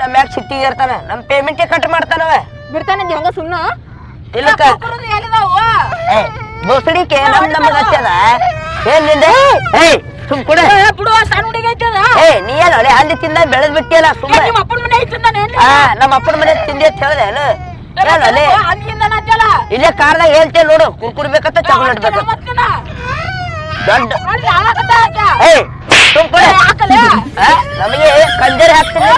ನಮ್ಮ ಮ್ಯಾಗ ಸಿಟ್ಟಿಗೆ ಇರ್ತಾನ. ನಮ್ ಪೇಮೆಂಟ್ ಕಟ್ ಮಾಡ್ತಾನವ ಬಿಡ್ತಾನೆ ಹಂಗ ಸುಣ್ಣ ಇಲ್ಲಕ್ಕ. ಏ, ಬೋಸಡಿಕೆ ನಮ್ ನಮಗ ಹಚ್ಚದ? ಏನ್ನಿಂದ? ಏಯ್ ಸುಮ್ ಕೊಡೆ. ಬಿಡು ಸಣ್ಣ ಹುಡುಗ ಐತದ ಏ ನೀ ಏನ್ ಒಳ್ಳೆ ಅಲ್ಲಿ ತಿಂದ ಬೆಳೆದ್ ಬಿಟ್ಟಿಯಲ್ಲ ಸುಮ್ಮ. ನಿಮ್ಮ ಅಪ್ಪನ ಮನೆ ಆ ನಮ್ಮ ಅಪ್ಪನ ಮನೆ ತಿಂದಿ ಅಂತ ಹೇಳ್ದೆ ಏನು? ಏನ್ ಇಲ್ಲೇ ಕಾರ್ದಾಗ ಹೇಳ್ತೇನೆ ನೋಡು ಕುರ್ಕುರಿ ಬೇಕಂತ ಚಾಕ್ಲೇಟ್ ಬೇಕು ದೊಡ್ಡ ಏ ಸುಮ್ ಕೊಡೆ. ನಮಗೆ ಕಂಜರಿ ಹಾಕ್ತೀನಿ.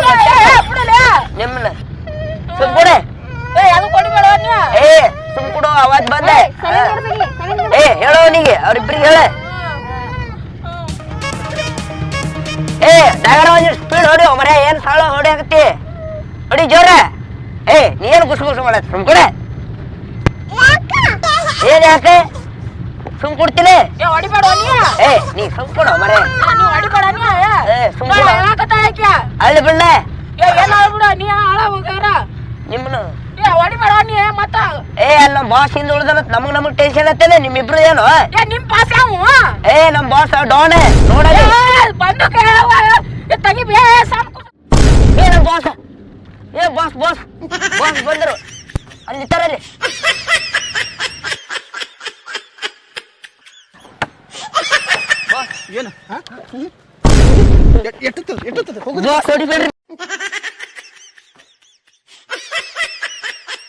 ಹೊಡಿ ಜೋರ. ಏ ನೀ ಏನ್ ಗುಸು ಗುಸು ಮಾಡತ್ ಸುಮ್ ಕೊಡೆ. ಏನ್ ಯಾಕೆ? ಸುಮ್ ಕೊಡ್ತೀನಿ. ಏ ನೀ. ಸುಮ್ ಕೊಡು ಮರೆ. ಏ ಸುಮ್ ಕೊಡು. ಅಲ್ಲಿ ಬಿಡ್ಲೆ. ನಿಮ್ಮನು ಏ ಅಲ್ಲ ಬಾಸ್ ಹಿಂದ ಉಳ್ದಲ್ಲ ನಮಗ್ ನಮಗ್ ಟೆನ್ಷನ್ ಹತ್ತೇನೆ ನಿಮ್ಮಿಬ್ರು ಏನು? ಏ ನಮ್ ಬಾಸ್ ಡೋಣೆ ನೋಡಲಿ. ಬಂದು ತಗಿ ಬೇ ಸಾಕು ಏ ನಮ್ ಬಾಸ್ ಏ ಬಾಸ್ ಬಾಸ್ ಬಾಸ್ ಬಂದರು. ಅಲ್ಲಿ ತರಲಿ ಏನು? ಎಟ್ಟುತ್ತದೆ ಎಟ್ಟುತ್ತದೆ? ಹೋಗು. ಬಾಸ್ ಹೊಡಿಬೇಡ್ರಿ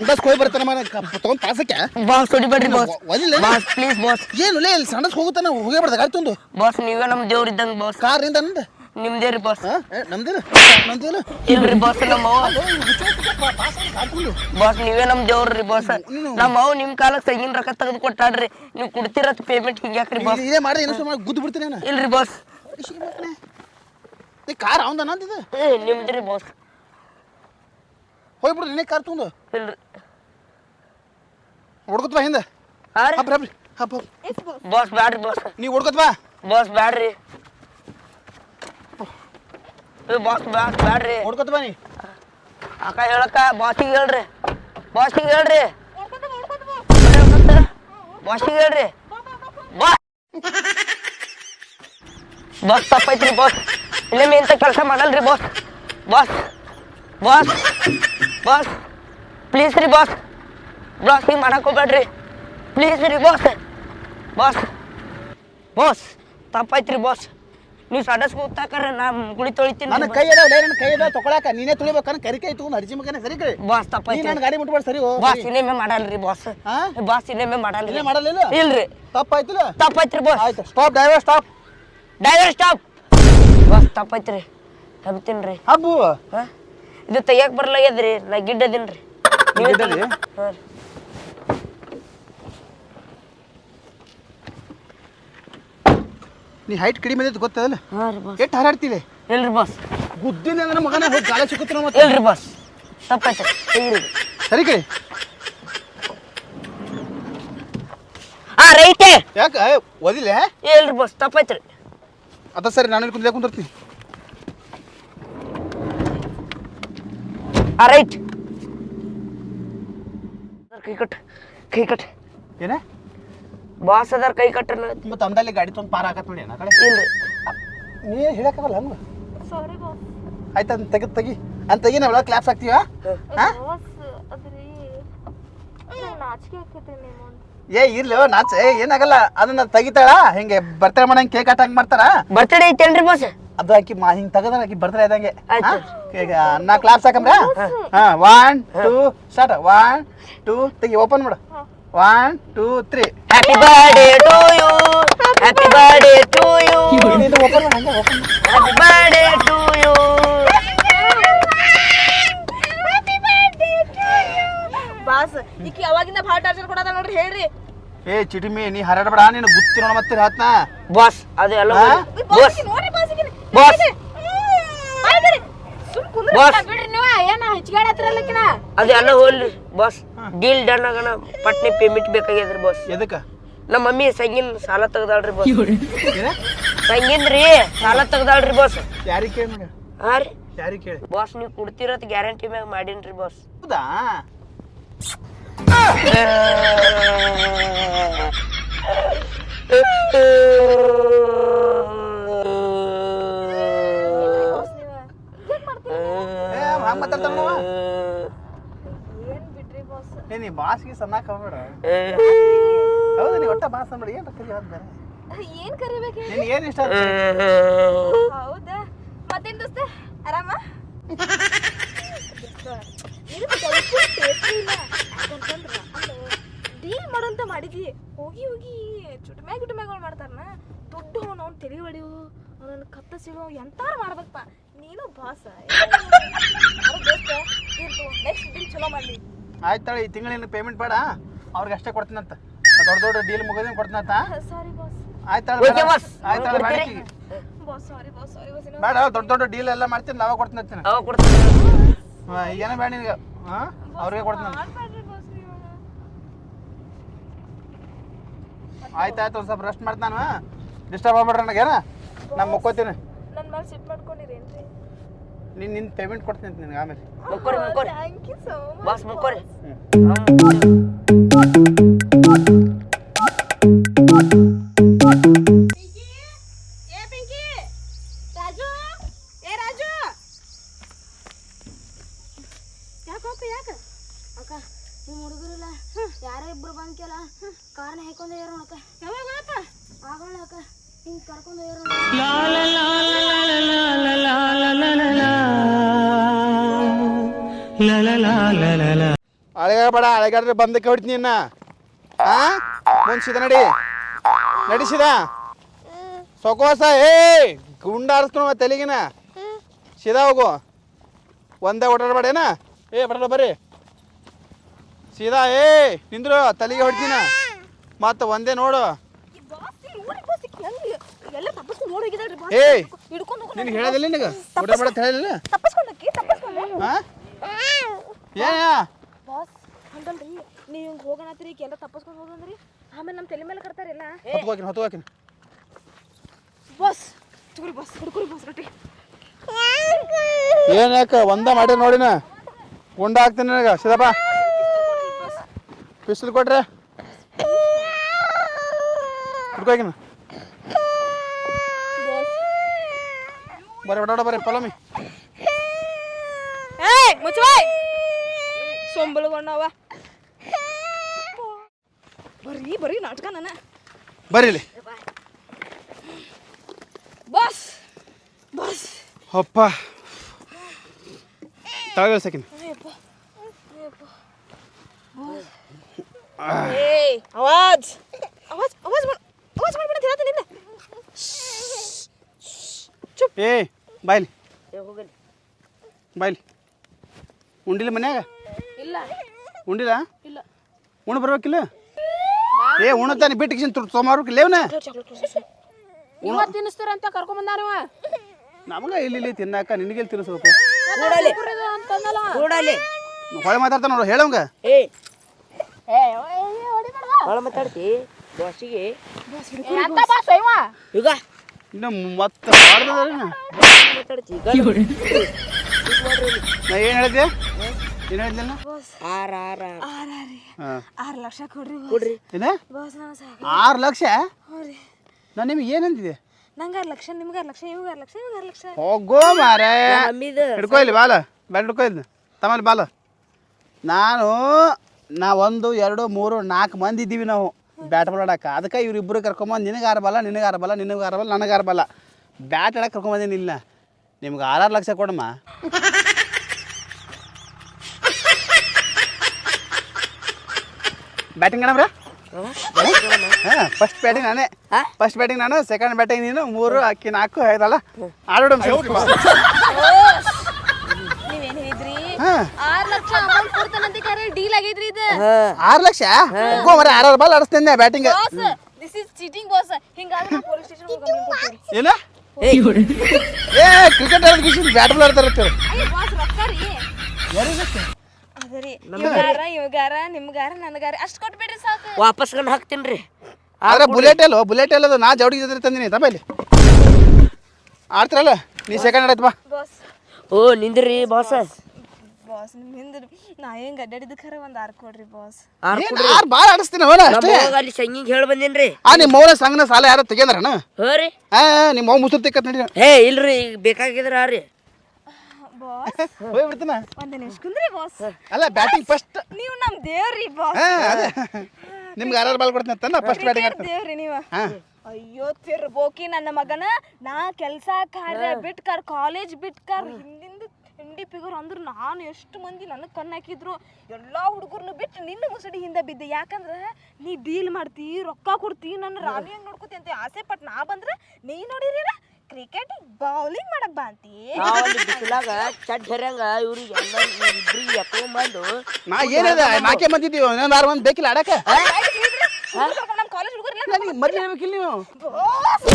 ಬಸ್ ಹೋಗಿ ಬರ್ತಾನ ಮನೆ ತಗೊಂಡ್ ಬಾಸ್ ಹೊಡಿಬೇಡ್ರಿ ಬಾಸ್ ಒದಿಲ್ಲ ಬಾಸ್ ಪ್ಲೀಸ್ ಬಾಸ್ ಏನು ಲೇ ಇಲ್ಲಿ ಸಣ್ಣಸ್ ಹೋಗುತ್ತಾನೆ ಹೋಗೇ ಬಿಡ್ದ ಗಾಡಿ ತುಂಡು ಬಾಸ್ ನೀವೇ ನಮ್ಮ ದೇವ್ರ ಇದ್ದಂಗ ಬಾಸ್ ಕಾರ್ ಇಂದ ನಂದ. ನಿಮ್ದೇ ರೀ ಬಾಸ್ ನಮ್ದೇನು? ನಮ್ದೇನು? ಇಲ್ರಿ ಬಾಸ್ ನಮ್ಮ ಬಾಸ್ ನೀವೇ ನಮ್ ದೇವ್ರಿ ಬಾಸ್ ನಮ್ಮ ಅವ್ ನಿಮ್ ಕಾಲಕ್ಕೆ ತಗಿನ ರೊಕ್ಕ ತೆಗೆದು ಕೊಟ್ಟಾಡ್ರಿ ನೀವು ಕೊಡ್ತಿರತ್ ಪೇಮೆಂಟ್ ಹಿಂಗ್ಯಾಕ್ರಿ ಬಾಸ್ ಇದೇ ಮಾಡಿ ಏನೋ ಸುಮ್ಮನೆ ಗುದ್ದು ಬಿಡ್ತೀನಿ ನಾನು ಇಲ್ರಿ ಬಾಸ್ ನೀ ಕಾರ್ ಅವಂದ ನಂದಿದೆ ಏ ನಿಮ್ದ್ರಿ ಬಾಸ್ ಹೋಗ್ಬಿಡ್ರಿ ನಿನ್ನೆ ಕಾರ್ ತಗೊಂಡು. ಇಲ್ರಿ. ಹೊಡ್ಕೊತ್ ಬಾ ಹಿಂದೆ. ಬಸ್ ಬಾಸ್ ಬ್ಯಾಡ್ರಿ ಬಾಸ್ ನೀವು ಹೊಡ್ಕೊತ್ ಬಾ. ಬಾಸ್ ಬ್ಯಾಡ್ರಿ. ಬಾಸ್ ಬ್ಯಾಡ್ ಬ್ಯಾಡ್ರಿ. ಹೊಡ್ಕೊತ ಬಾ ನೀ ಅಕ್ಕ ಹೇಳಕ್ಕ ಬಾಸಿಗೆ ಹೇಳ್ರಿ. ಬಾಸಿಗೆ ಹೇಳ್ರಿ. ಬಾಸಿಗೆ ಹೇಳ್ರಿ. ಬಾ ಬಾಸ್ ತಪ್ಪೈತ್ರಿ ಬಾಸ್ ಇನ್ನೊಮ್ಮೆ ಇಂಥ ಕೆಲಸ ಮಾಡಲ್ರಿ boss boss boss boss please ರೀ ಬಾಸ್ ಬಾಸ್ ಹಿಂಗೆ ಮಾಡಕ್ ಹೋಗ್ಬೇಡ್ರಿ. ಪ್ಲೀಸ್ ರೀ ಬಾಸ್ ಬಾಸ್ ಬಾಸ್ ತಪ್ಪೈತ್ರಿ ಬಾಸ್ ನೀವು ಸಡಸ್ಕ ಉತ್ತಾಕರ ನಾ ಗುಳಿ ತೊಳಿತೀನಿ ನನ್ನ ಕೈ ಅದಾವ ಲೇ ನನ್ನ ಕೈ ಅದಾವ ತಗೊಳಕ ನೀನೇ ತುಳಿಬೇಕನ್ನ ಕರಿ ಕೈ ತಗೊಂಡು ಅರ್ಜಿ ಮಗನೇ ಸರಿ ಕೈ. ಬಾಸ್ ತಪ್ಪ ತಪ್ಪೈತ್ರಿ ನನ್ನ ಗಾಡಿ ಮುಟ್ಬೇಡ ಸರಿ ಹೋ ಬಾಸ್ ಇನ್ನೇಮೆ ಮಾಡಲ್ರಿ ಬಾಸ್ ಹಾ? ಬಾಸ್ ಇನ್ನೇಮೆ ಮಾಡಲ್ರಿ. ಇಲ್ಲೇ ಮಾಡಲಿಲ್ಲ ಇಲ್ರಿ. ತಪ್ಪಾಯ್ತಿಲ್ಲ? ತಪ್ಪೈತ್ರಿ ಬಾಸ್ ಆಯ್ತು stop driver stop driver stop boss ತಪ್ಪೈತ್ರಿ ತಪ್ತೀನ್ರಿ ಹಬ್ಬು. ಹಾ? ಇದು ತೆಗಿಯಕ್ ಬರ್ಲಾಗ್ಯದ್ರಿ ನಾ ಗಿಡ್ಡದಿನ್ರಿ ನೀವೇ ಗಿಡ್ಡದಿ? ತೆಗಿ- ರೀ. ನೀ ಹೈಟ್ ಕಡಿಮೆ ಐತಿ ಗೊತ್ತದಲ್ಲ ಹಾ ರೀ ಬಾಸ್ ಎಷ್ಟು ಹಾರಾಡ್ತಿಲೆ? ಇಲ್ರಿ ಬಾಸ್ ಗುದ್ದಿನ ನನ್ನ ಮಗನ ಹೋಗಿ ಗಾಳಿ ಸಿಕ್ಕುತ್ತೆ ಮತ್ತೆ? ಇಲ್ರಿ ಬಾಸ್ ತಪ್ಪೈತ್ರಿ ತೆಗೀರಿ ಸರಿ ಕಡೆ ಆ ರೈತೆ. ಯಾಕ ಓದಿಲ್ಲ? ಇಲ್ರಿ ಬಾಸ್ ತಪ್ಪೈತ್ರಿ ಅದ ಸರಿ ನಾನು ಇಲ್ಲಿ ಕುಂತ ಕುಂದಿರ್ತೀನಿ ಆ ರೈಟ್. ಕೈ ಕಟ್. ಕೈ ಕಟ್. ಏನ? ಬಾಸ್ ಅದಾರ ಕೈ ಕಟ್ಟ ಮತ್ತೆ ಅಂದಲ್ಲಿ ಗಾಡಿ ತಂದು ಪಾರ ಹಾಕತ್ ನೋಡಿ ಅಣ್ಣ ಕಡೆ. ಇಲ್ರಿ. ನೀ ಹೇಳಕ್ಕಾಗಲ್ಲ ಹಂಗ? ಆಯ್ತು ಅಂತ ತೆಗಿ ತೆಗಿ. ಅಂತ ತೆಗಿ ನಾವೆಲ್ಲ ಕ್ಲಾಪ್ಸ್ ಹಾಕ್ತೀವ? ಹಾ? ನಾಚಿಕೆ ಆಕೈತಿ ನಿಮ್ಮ ಏ ಇರ್ಲಿ ನಾಚ ಏ ಏನಾಗಲ್ಲ. ಅದನ್ನ ತೆಗಿತಾಳ ಹಿಂಗೆ ಬರ್ತಾರೆ ಮಾಡಂಗ್ ಕೇಕ್ ಕಟ್ಟಂಗ್ ಮಾಡ್ತಾರ ಐತೆ ಐತೇನ್ರಿ ಬಾಸ್ ಅದು ಆಕಿ ಮಾ ಹಿಂಗ್ ತೆಗದ್ರ ಆಕಿ ಬರ್ತಾರೆ ಇದಂಗೆ ಆಯ್ತು. ಈಗ ನಾ ಕ್ಲಾಸ್ ಹಾಕಂಬ್ರ? ಹಾ one two start one two ತೆಗಿ ಓಪನ್ ಮಾಡು. One two three happy birthday to you happy birthday to you happy birthday to you boss ಈಕಿ ಅವಾಗಿಂದ ಭಾಳ ಟಾರ್ಚರ್ ಕೊಡದ ನೋಡ್ರಿ ಹೇಳ್ರಿ. ಏ ಚಿಟಿಮಿ ನೀ ಹರಡಬೇಡ ನೀನು ಗುತ್ತಿ ನೋಡ ಮತ್ತೆ ಹಾತ್ನ ಬಾಸ್ ಅದು ಎಲ್ಲ ಹಾ? ಬಾಸ್ ನೋಡ್ರಿ ಬಾಸ್ ಈಕಿನ. ಬಾಸ್ ಬಾಯ್ ಬರ್ರಿ. ಸುಮ್ ಕುಂದ್ರಿ ಬಾಸ್. ಬಿಡ್ರಿ ನೀವು. ಏನ ಹೆಚ್ಚಿಗೆ ಹತ್ತಿರಲ್ಲಕಿನ ಅದು ಎಲ್ಲ ಹೋಗ್ಲಿ ಬಾಸ್ ಡೀಲ್ ಡನ್ ಆಗಣ ಪಟ್ನಿ ಪೇಮೆಂಟ್ ಬೇಕಾಗ್ಯದ್ರಿ ಬಾಸ್ ಎದಕ್ಕ ನಮ್ಮ ಮಮ್ಮಿ ಸಂಗಿನ ಸಾಲ ತೆಗ್ದಾಳ್ರಿ ಬಾಸ್ ಸಂಗಿನ್ರಿ ಸಂಗಿನ್ ರೀ ಸಾಲ ತೆಗ್ದಾಳ್ರಿ ಬಾಸ್ ಯಾರಿಗೆ ಕೇಳಿ ಹಾ ರೀ ಯಾರಿಗೆ ಕೇಳಿ ಬಾಸ್ ನೀವು ಕೊಡ್ತಿರೋದ್ ಗ್ಯಾರಂಟಿ ಮ್ಯಾಗ ಮಾಡೀನ್ರಿ ಬಾಸ್ ಹೌದಾ ಏ, ಹಂಗ್ ಮಾತಾಡ್ತಾನ ಅವ. ಏನ್ ಬಿಡ್ರಿ ಬಾಸ್ ಏ ನೀ ಬಾಸ್ಗೆ ಸಣ್ಣಕ್ಕೆ ಹೋಗ್ಬೇಡ. ಹೌದು ನೀ ಒಟ್ಟ ಬಾಸ್ ಅಂದ್ಬಿಡಿ ಏನು ಕರಿ ಹೋದ್ ಬೇರೆ ಏನ್ ಕರಿಬೇಕು ಹೇಳಿ? ನಿನ್ ಏನು ಇಷ್ಟ ಆಯ್ತು? ಹೌದಾ? ಮತ್ತೇನ್ ದೋಸ್ತ? ಆರಾಮ? ಡೀಲ್ ಮಾಡೋಂತ ಮಾಡಿದ್ವಿ. ಹೋಗಿ ಹೋಗಿ ಚುಟ್ಮ್ಯಾಗ ಗಿಟ್ಮ್ಯಾಗಳು ಮಾಡ್ತಾರನ. ದೊಡ್ಡ ಅವ್ನು ಅವ್ನು ತಲೆ ಹೊಡಿವು ಅವನನ್ನು ಕತ್ತ ಸಿಗೋ ಎಂತಾರು ಮಾಡ್ಬೇಕಪ್ಪ. ನೀನು ಬಾಸ. ನೆಕ್ಸ್ಟ್ ಡೀಲ್ ಚಲೋ ಮಾಡ್ಲಿ. ಆಯ್ತು ತಾಳಿ ಈ ತಿಂಗಳಿನ ಪೇಮೆಂಟ್ ಬೇಡ. ಅವ್ರಿಗೆ ಅಷ್ಟೇ ಕೊಡ್ತೀನಂತ. ದೊಡ್ಡ ದೊಡ್ಡ ಡೀಲ್ ಮುಗಿದ್ರೆ ಕೊಡ್ತೀನಂತ. Sorry boss boss. ಆಯ್ತಾಳ ಕೊಡ್ತೀರಿ? Boss sorry boss sorry boss ಬೇಡ ದೊಡ್ಡ ದೊಡ್ಡ ಡೀಲ್ ಎಲ್ಲ ಮಾಡ್ತೀನಿ ನಾವೇ ಕೊಡ್ತೀನಿ ಅಂತೀನಿ. ಅವ ಕೊಡ್ತೀನಿ. ಹಾಂ ಈಗೇನೋ ಬೇಡ ನಿನಗೆ. ಹಾಂ? ಅವ್ರಿಗೆ ಕೊಡ್ತೀನಿ. ಮಾಡ್ಬೇಡ್ರಿ ಬಾಸ್ ನೀವು. ಆಯ್ತು ಆಯ್ತು ಒಂದು ಸ್ವಲ್ಪ ರೆಸ್ಟ್ ಮಾಡ್ತಾನ ಡಿಸ್ಟರ್ಬ್ ಆಗ್ಬೇಡ್ರಿ ನನಗೆ ನಾನು ಮುಕ್ಕೋತೀನಿ. ನನ್ನ ಮೇಲೆ ಸಿಟ್ ಮಾಡ್ಕೊಂಡಿರೇನ್ರಿ ನೀನು ನಿನ್ನ ಪೇಮೆಂಟ್ ಕೊಡ್ತೀನಿ ಅಂತ ನಿನಗೆ ಆಮೇಲೆ. ಮುಕ್ಕೋರಿ ಮುಕ್ಕೋರಿ. Thank you so much boss ಮುಕ್ಕೋರಿ. ಏ ಪಿಂಕಿ ರಾಜು ಏ ರಾಜು. ಯಾಕಪ್ಪ ಯಾಕ? ಅಕ್ಕ ನಿಮ್ಮ ಹುಡುಗರಿಲ್ಲ. ಯಾರೋ ಇಬ್ರು ಬಂದ್ಕೆಲ್ಲ ಕಾರ್ನ ಹಾಕೊಂಡು ಅಕ್ಕ. ಯಾವಾಗ ಆಗೋಣ ಅಕ್ಕ. ಹಿಂಗ್ ಕರ್ಕೊಂಡು ಹೋಗ್ಯಾರ ಅಳೆಗಾಡ ಅಳೆಗಾಡ್ರೆ ಬಂದಕ್ಕೆ ಹೊಡಿತೀನಿ ಮುಂಚಿದ ಮುಂದೆ ನಡಿ. ನಡಿಸಿದ? ಸೊಕೋಸ ಏ ಗುಂಡ ಮತ್ತೆ ತೆಲಿಗಿನ. ಸೀದಾ ಹೋಗು. ಒಂದೇ ಓಡಾಡಬೇಡೇನ ಏ ಬರಲ್ಲ ಬರ್ರಿ. ಸೀದಾ ಏ ನಿಂದ್ರು ತಲೆಗೆ ಹೊಡ್ತೀನ ಮತ್ತೆ ಒಂದೇ ನೋಡು. ಈ ಹೇಳದಿಲ್ಲ ನಿನಗೆ ಹೇಳೋದಿಲ್ಲ ನಿನಗೆ? ಓಡಾಡ್ಬೇಡ ಹೇಳಿಲ್ಲ ಏನ? ಹಂಗಲ್ರಿ ನೀವು ಹಿಂಗೆ ಹೋಗೋಣತ್ರಿ ಎಲ್ಲ ತಪ್ಪಸ್ಕೊಂಡು ಹೋಗಂದ್ರಿ ಆಮೇಲೆ ನಮ್ಮ ತಲೆ ಮೇಲೆ ಕಟ್ತಾರಿಲ್ಲ ಹೊತ್ಕೋಕಿನ ಹೊತ್ಕೋಕಿನ. ಬಸ್. ತಗೋರಿ ಬಸ್ ಹುಡುಗರಿ ಬಸ್ ರೊಟ್ಟಿ. ಏನು ಯಾಕ ಒಂದ ಮಾಡಿ ನೋಡಿನ? ಗುಂಡ ಹಾಕ್ತೀನಿ ನನಗೆ ಸಿದಪ್ಪ ಪಿಸ್ತಲ್ ಕೊಟ್ರೆ? ಹುಡ್ಕೋಕಿನ. ಬರ್ರಿ ಹೊಡಾಡ ಬರ್ರಿ ಪಲಮಿ. ಏಯ್ ಮುಚ್ಚವಾಯ್ ಸೊಂಬಳಗೊಂಡವ ಬರೀ ಬರೀ ನಾಟಕ ನನ್ನ. ಬರ್ರಿ ಬಸ್ ಬಾಸ್ ಬಾಸ್. ಅಪ್ಪ. ತಳಗ ಸೆಕೆಂಡ್. ಏಯ್ ಆವಾಜ್ ಆವಾಜ್ ಆವಾಜ್ ಮಾಡ್ ಆವಾಜ್ ಮಾಡ್ಬೇಡ ಅಂತ ಹೇಳ್ತೀನಿ ನಿನ್ನ ಏ ಬಾಯ್ಲಿ ಏ ಹೋಗಲಿ. ಬಾಯ್ಲಿ ಉಂಡಿಲ್ಲ ಮನ್ಯಾಗ? ಇಲ್ಲ. ಉಂಡಿಲ್ಲ? ಇಲ್ಲ. ಉಣ ಬರ್ಬೇಕಿಲ್ಲ? ಏ ಉಣತಾನೆ ಬಿಟ್ಟು ತೊಗೊಂಬರ್ಬೇಕಿಲ್ಲ ಲೇವ್ನ? ಇವತ್ತು ತಿನ್ನಿಸ್ತೀರ ಅಂತ ಕರ್ಕೊಂಡ್ ಬಂದಾನವ ನಮಗ ಇಲ್ಲಿ ಇಲ್ಲಿ ತಿನ್ನಾಕ ನಿನಗೆ ತಿನ್ನಿಸ್ಬೇಕು? ಕೂಡಲಿ. ಅಂತಂದಲ್ಲ. ಕೂಡಲಿ. ಹೊಳೆ ಮಾತಾಡ್ತಾನ ನೋಡು ಹೇಳಂಗ ಏ. ಭಾಳ ಮಾತಾಡ್ತಿ ಬಾಸಿಗೆ. ಬಾಸ್ ಇವ. ಈಗ ಇನ್ನು ಮತ್ತೆ ಮಾತಾಡ್ತಿ ನಾ ಏನು ಹೇಳಿದ್ದೆ ಏನು ಆರ ಲಕ್ಷ ಕೊಡ್ರಿ ಕೊಡ್ರಿ. ಏನ? ಬಾಸ್ ನಾನು ಸಾಕು. ಆರು ಲಕ್ಷ? ಹ್ಞೂ ರೀ. ನಾನು ನಿಮ್ಗೆ ಏನಂದಿದೆ ನಂಗೆ ಆರು ಲಕ್ಷ ನಿಮ್ಗೆ ಆರು ಲಕ್ಷ ಇವಾಗ ಆರು ಲಕ್ಷ ಇವಾಗ ಆರು ಲಕ್ಷ. ಹೋಗೋ ಮಾರೇ. ಅಮ್ಮಿದ ಹಿಡ್ಕೊ ಇಲ್ಲಿ ಬಾಲ. ಬ್ಯಾಟ್ ಹಿಡ್ಕೊ ಇಲ್ಲಿ. ತಮ್ಮಲ್ಲಿ ಬಾಲ. ನಾನು ನಾ ಒಂದು ಎರಡು ಮೂರು ನಾಲ್ಕು ಮಂದಿ ಇದ್ದೀವಿ ನಾವು. ಬ್ಯಾಟ್ ಬಾಲ್ ಆಡಕ್ಕೆ. ಅದಕ್ಕೆ ಇವ್ರಿಬ್ಬರು ಕರ್ಕೊಂಬಂದು ನಿನಗೆ ಆರು ಬಲ್ಲ ನಿನಗೆ ಆರು ಬಲ್ಲ ನಿನಗೆ ಆರು ಬಲ್ಲ ನನಗೆ ಆರು ಬಲ್ಲ ಬ್ಯಾಟ್ ಆಡಕ್ಕೆ ಕರ್ಕೊಂಬಂದಿನಿ ಇಲ್ಲ ನಿಮ್ಗೆ ಆರಾರು ಲಕ್ಷ ಕೊಡಮ್ಮ. ಬ್ಯಾಟಿಂಗ್ ಅಣ್ಣ ಹಾಂ ಫಸ್ಟ್ ಬ್ಯಾಟಿಂಗ್ ನಾನೇ. ಹಾ? ಫಸ್ಟ್ ಬ್ಯಾಟಿಂಗ್ ನಾನು ಸೆಕೆಂಡ್ ಬ್ಯಾಟಿಂಗ್ ನೀನು ಮೂರು ಅಕ್ಕಿ ನಾಲ್ಕು ಐದಲ್ಲ? ಆಡೋಣ ಆರು ಲಕ್ಷ ಆರು ಮರ ಆರಾರು ball ಆಡಿಸ್ತೇನೆ batting boss this is cheating boss ಹಿಂಗಾದ್ರೆ ಪೊಲೀಸ್ ಸ್ಟೇಷನ್ ಕಂಪ್ಲೇಂಟ್ ಕೊಡ್ತೀವಿ ಏನ? ಏ ಕ್ರಿಕೆಟ್ ಆಡೋದು ಬ್ಯಾಟ್ ಬಾಲ್ ಆಡ್ತಾರ ರೀ ಅದರಿ ಇವ್ಗಾರ ಇವ್ಗಾರ ನಿಮ್ಗಾರ ನನಗಾರ. ಅಷ್ಟು ಕೊಟ್ಬಿಡ್ರಿ ಸಾಕು. ವಾಪಸ್ ಗಂಡು ಹಾಕ್ತೀನಿ ರೀ ಆದ್ರೆ ಬುಲೆಟ್ ಅಲ್ಲೋ ಬುಲೆಟ್ ಅಲ್ಲೋ ನಾ ಜವಡಿ ಜೊತೆ ತಂದಿನಿ ತಮ್ಮ ಆಡ್ತಿರಲ್ಲ? ನೀ ಸೆಕೆಂಡ್ ಆಡತ್ ಬಾ. ಬಾಸ್ ಓ ನಿಂದ್ರಿ ಬಾಸ್ ಬಾಸ್ ನಿಮ್ ಹಿಂದ್ರಿ ನಾ ಹೆಂಗ್ ಅಡ್ಡಾಡಿದ ಖರ ಒಂದ್ ಆರ್ ಕೊಡ್ರಿ ಬಾಸ್ ಏನ್ ಆರ್ ಭಾಳ ಆಡಿಸ್ತೀನಿ ಅವನ ಅಷ್ಟೇ? ಅಲ್ಲಿ ಸಂಗಿಗೆ ಹೇಳಿ ಬಂದೇನ್ರಿ? ಆ ನಿಮ್ಮ ಮೌನ ಸಂಘನ ಸಾಲ ಯಾರು ತೆಗ್ಯಂದ್ರಣ ಹೋರಿ ಆ ನಿಮ್ಮ ಮೌ ಮುಸುರು ನೋಡಿ ನಡಿ. ಹೇ ಇಲ್ರಿ ಈಗ ಬೇಕಾಗಿದ್ರ ರೀ ಬಾಸ್ ಹೋಗಿ ಬಿಡ್ತಾನ? ಒಂದ್ ನಿಮಿಷ ಕುಂದ್ರಿ ಬಾಸ್ ಅಲ್ಲ ಬ್ಯಾಟಿಂಗ್ ಫಸ್ಟ್ ನೀವು ನಮ್ ದೇವ್ರಿ ಬಾಸ್ ನಿಮ್ಗೆ ಯಾರು ಬಾಲ್ ಕೊಡ್ತೀನಿ ಅಂತ ಫಸ್ಟ್ ಬ್ಯಾಟಿಂಗ್ ದೇವ್ರಿ ನೀವು. ಅಯ್ಯೋ ತಿರ್ ತಿರ್ಬೋಕಿ ನನ್ನ ಮಗನ. ನಾ ಕೆಲ್ಸ ಕಾರ್ಯ ಬಿಟ್ಕರ್ ಕಾಲೇಜ್ ಬಿಟ್ಕರ್ ಹಿಂದಿಂದ ಹಿಂಡಿ ಫಿಗರ್ ಅಂದ್ರ ನಾನು ಎಷ್ಟು ಮಂದಿ ನನಗೆ ಕಣ್ಣಾಕಿದ್ರು ಎಲ್ಲ ಹುಡುಗರ್ನು ಬಿಟ್ಟು ನಿನ್ನ ಮುಸಡಿ ಹಿಂದೆ ಬಿದ್ದೆ. ಯಾಕಂದ್ರೆ ನೀ ಡೀಲ್ ಮಾಡ್ತಿ ರೊಕ್ಕ ಕೊಡ್ತಿ ನನ್ನ ರಾಣಿ ಹಂಗೆ ನೋಡ್ಕೊತಿ ಅಂತ ಆಸೆ ಪಟ್ ನಾ ಬಂದ್ರೆ ನೀ ನೋಡಿರಿ ಕ್ರಿಕೆಟ್ ಬೌಲಿಂಗ್ ಮಾಡಕ್ ಬಾ ಅಂತಿ ನಾವಲ್ಲಿ ಬಿಸಿಲಾಗ ಚಡ್ ಹೆರಂಗ ಇವ್ರಿಗೆ ಎಲ್ಲ ಇಬ್ರಿಗೆ ಎತ್ಕೊಂಡ್ಬಂದು ನಾ ಏನದ ನಾಕೆ ಬಂದಿದ್ದೀವಿ? ಇನ್ನೊಂದು ಆರು ಮಂದಿ ಬೇಕಿಲ್ಲ ಆಡಕ್ಕೆ ನಮ್ಮ ಕಾಲೇಜ್ ಹುಡುಗರಿಲ್ಲ ನನಗೆ ಮದ್ವೆ ಹೇಳ್ಬೇಕಿಲ್ಲ ನೀವು? ಬಾಸ್